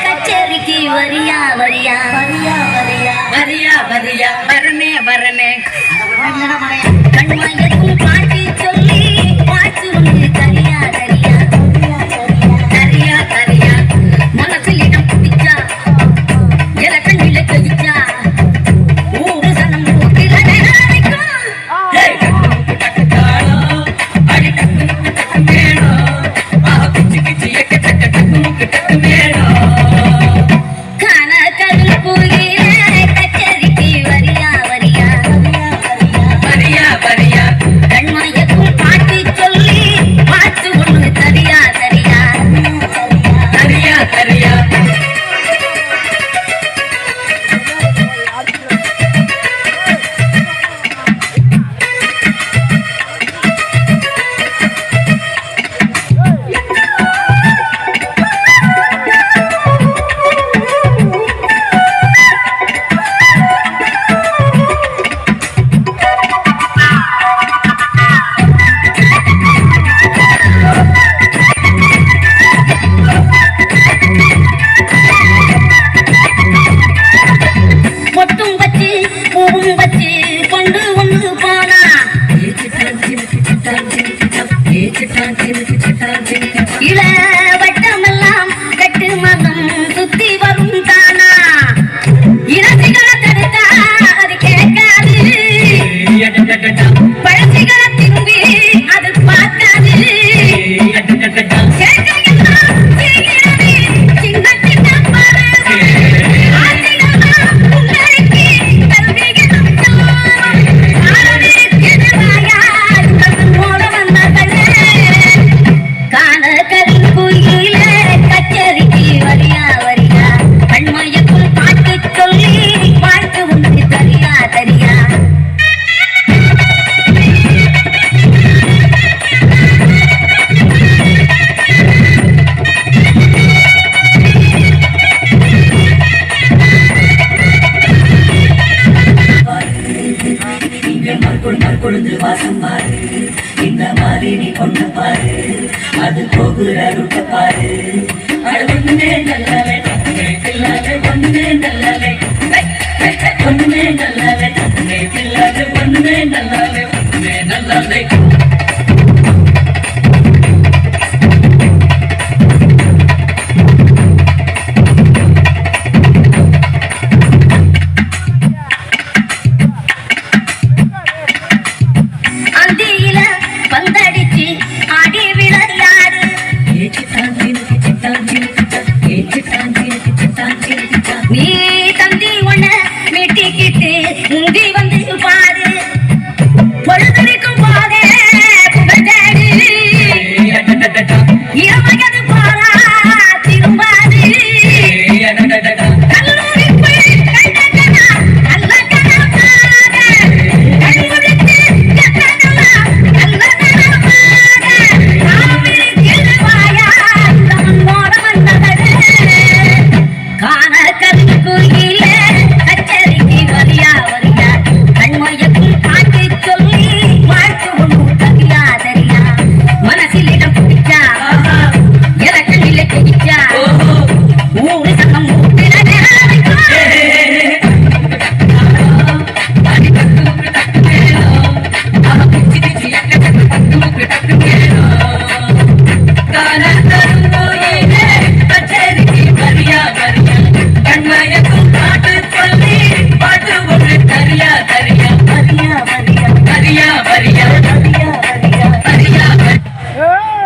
कचेरी की वरिया वरिया वरिया वरिया वरिया वरिया वरने वरने இள திங்கள் மறுக்குள் மறுக்குழுந்து வாசம் பாரு. இந்த மாதிரி நீ கொண்டு பாரு. அது போகுற ருட்ட பாரு. அது வந்து நல்லவே இல்லாத ஒண்ணுமே Yeah.